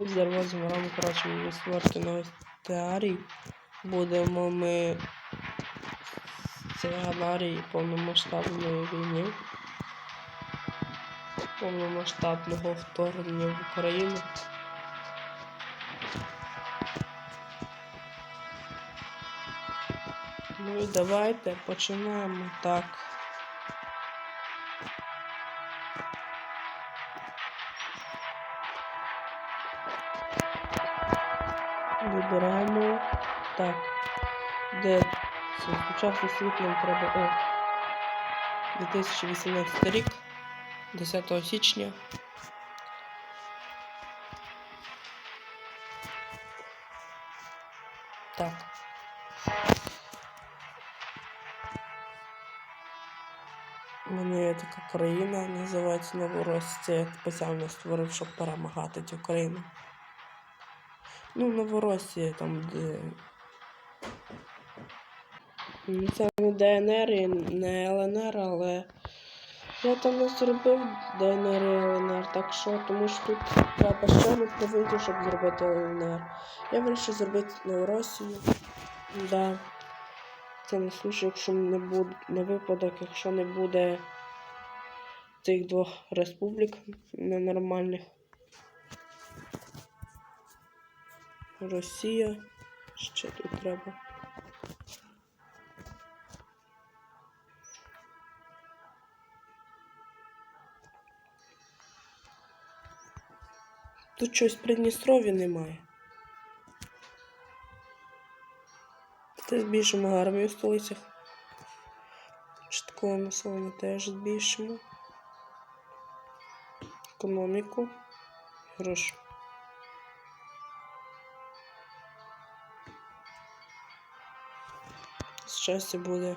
Зараз з вами коротше створити новий сценарій. Будемо ми сценарій повномасштабної війни. Повномасштабного вторгнення в Україну. Ну і давайте починаємо так. Вибираємо. Так. Де це? Сучасний світ нам треба. О. 2018 рік. 10 січня. Так. У мене є така країна, називається Новоросія. Спеціально створив, щоб перемагати цю країну. Ну, Новоросія, там, де. Це не ДНР і не ЛНР, але я там не зробив ДНР і ЛНР, так що, тому що тут треба ще не провинити, щоб зробити ЛНР. Я вирішив зробити Новоросію. Да. Це на случай, якщо не буде на випадок, якщо не буде цих двох республік ненормальних. Росія. Ще тут треба. Тут щось в Придністров'я немає. Це збільшимо армію в столицях. Чіткове населення теж збільшимо. Економіку. Гроші. Щастя буде.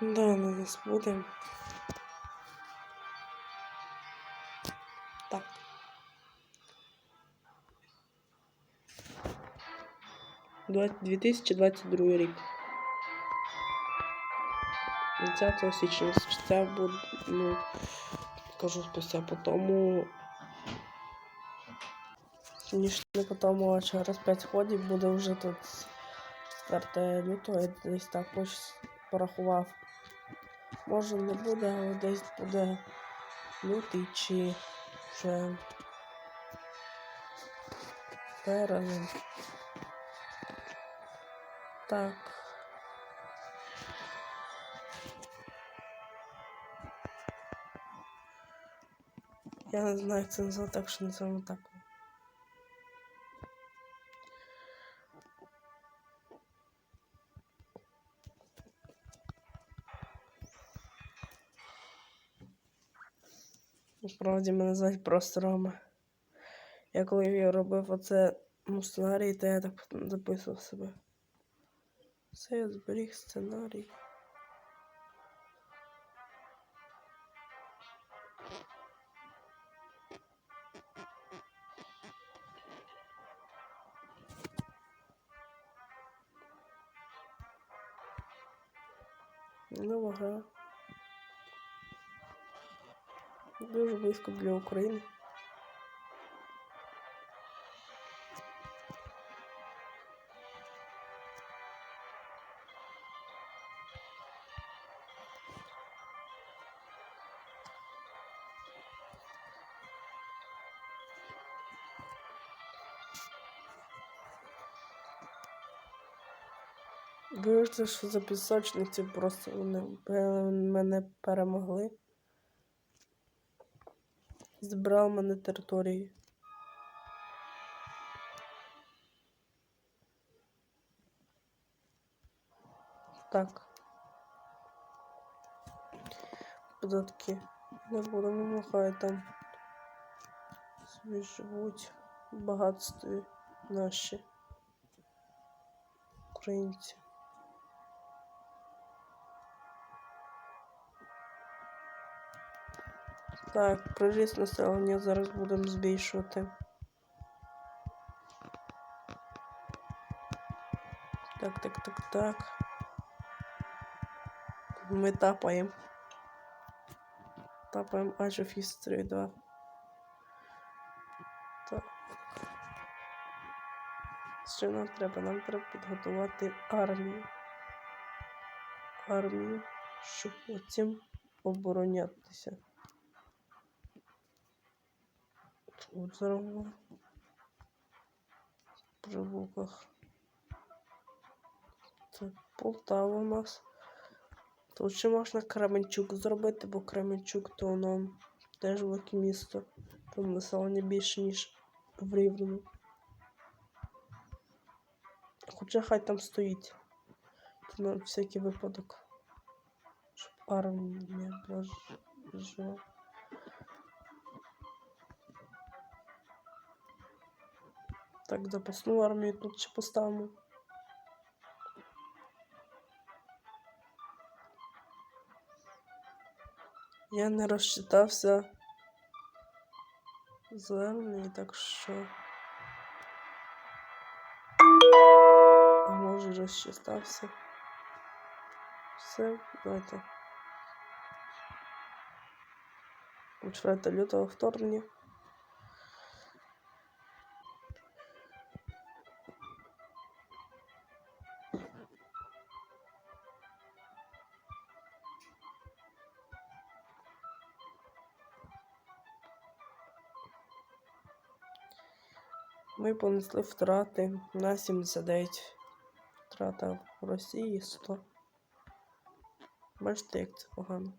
Да, на нас буде. Так. Два- 2022 рік. 20 січня. Це буде, ну, скажу спустя по тому. Не по тому, через 5 ходів буде вже тут 4 лютого, я десь так порахував. Може не буде, але десь буде лютий чи вже березень. Так. Я не знаю, як це назвати, так що називаємо так. Насправді мене звати просто Рома. Я коли я робив оце ну, сценарій, то я так записував себе. Все, я зберіг сценарій. Нова гра. Дуже близько для України. Вибачте, що за пісочниці просто вони мене перемогли. Збирав мене території. Так. Податки не будемо, нехай там собі живуть в наші українці. Так, приріст населення зараз будемо збільшувати. Так, так, так, так. Ми тапаємо. Тапаємо Age of History 2. Так. Що нам треба? Нам треба підготувати армію. Армію, щоб потім оборонятися. От зараз при луках. Це Полтава у нас. Тут ще можна Кременчук зробити, бо Кременчук то воно теж велике місто. Там населення більше, ніж в Рівному. Хоча хай там стоїть. Це на всякий випадок. Щоб армія була жива. Так, запасну армію тут ще поставимо. Я не розчитався з армією, так що. Може розчитався. Все, давайте. 4 лютого вторгнення. Ми понесли втрати на 79. Втрата в Росії 100. Бачите, як це погано.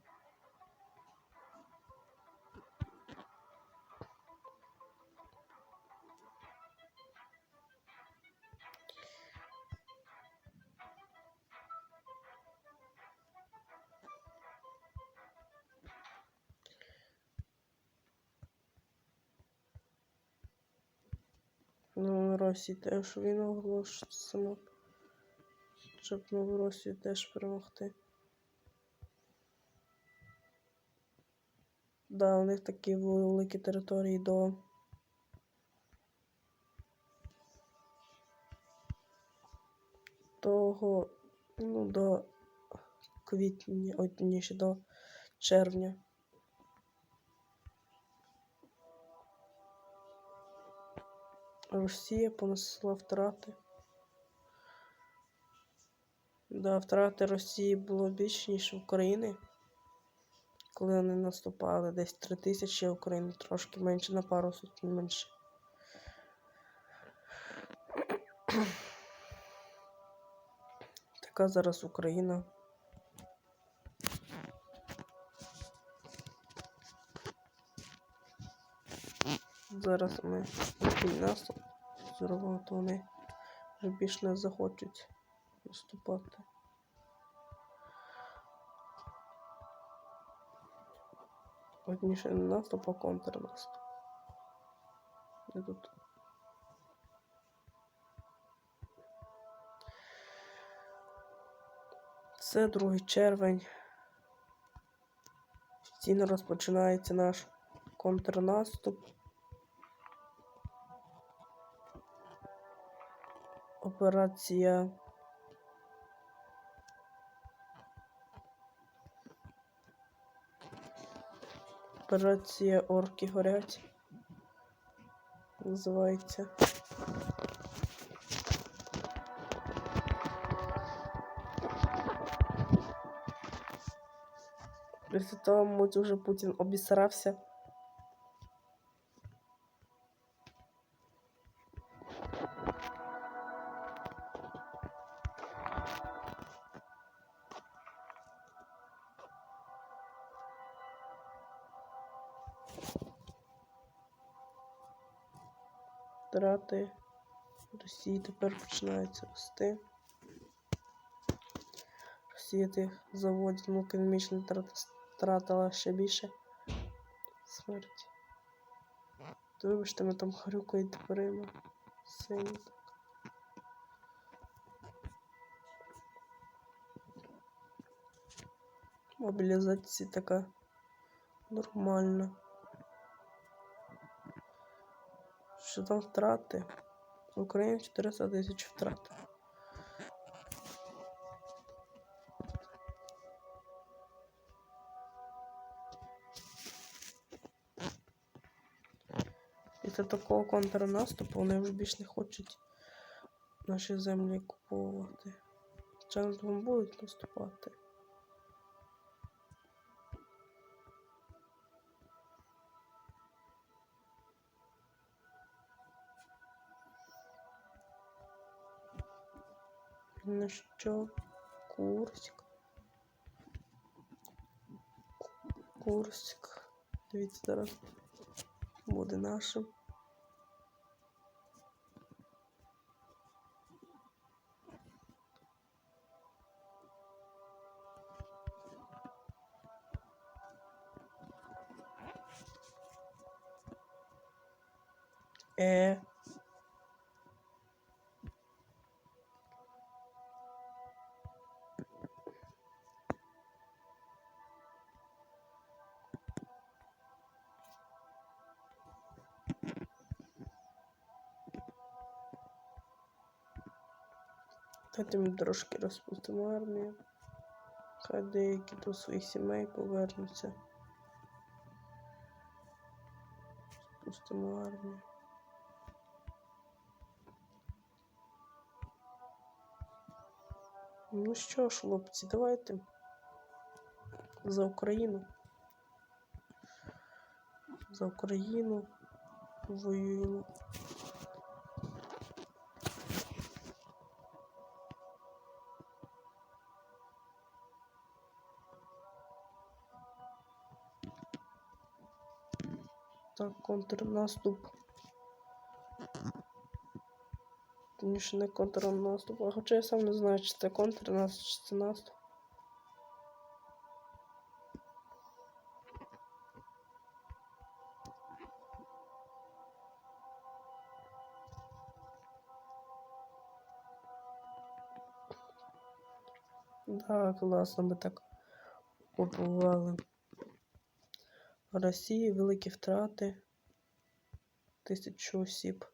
Росії теж війну оголошуємо. Щоб нову Росію теж перемогти. Да, у них такі великі території до. Того, ну, до квітня, ой, ще до червня. Росія понесла втрати. Да, втрати Росії було більше, ніж України. Коли вони наступали десь 3 тисячі, України трошки менше, на пару сотень менше. Така зараз Україна. Зараз ми наступ зробимо, то вони вже більш не захочуть виступати. Одніше не наступ, а контрнаступ. І тут. Це 2 червень. Офіційно розпочинається наш контрнаступ. Операція. Операція Орки горять. Називається. Після того, мабуть, уже Путін обісрався. Втрати Росії тепер починаються рости. Росія тих заводів ну, економічно трат- втратила ще більше смерті. Вибачте, ми там хрюкають дверима. Сині. Мобілізація така нормальна. що там втрати. В Україні 400 тисяч втрат. Після такого контрнаступу вони вже більш не хочуть наші землі купувати. Зараз вам будуть наступати. Ну що, Курськ? Курськ. Дивіться, зараз буде нашим. Е. Ми трошки розпустимо армію. Хай деякі до своїх сімей повернуться. Спустимо армію. Ну що ж, хлопці, давайте за Україну. За Україну воюємо. Так, контрнаступ. Ніж не контрнаступ. А хоча я сам не знаю, чи це контрнаступ, чи це наступ. Да, класно ми так побували. Росії великі втрати. Тисячу осіб.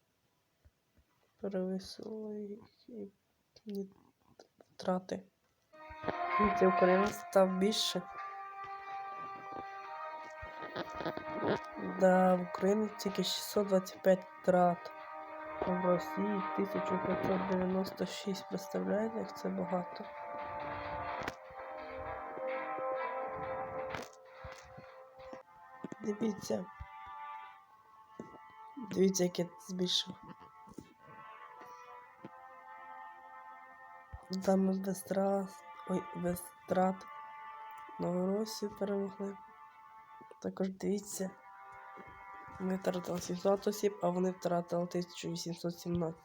Перевисило і втрати. Це Україна став більше. Да, в Україні тільки 625 втрат. А в Росії 1596. Представляєте, як це багато? Дивіться. Дивіться, як я збільшив. Там без втрат, ой, без втрат Новоросію перемогли. Також дивіться. Ми втратили 700 осіб, а вони втратили 1817.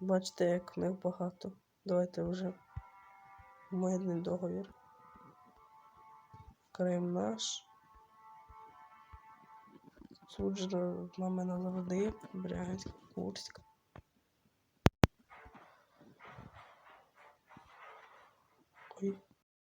Бачите, як в них багато. Давайте вже мирний договір. Крим наш. Суджено мене завжди. Брянськ, Курськ.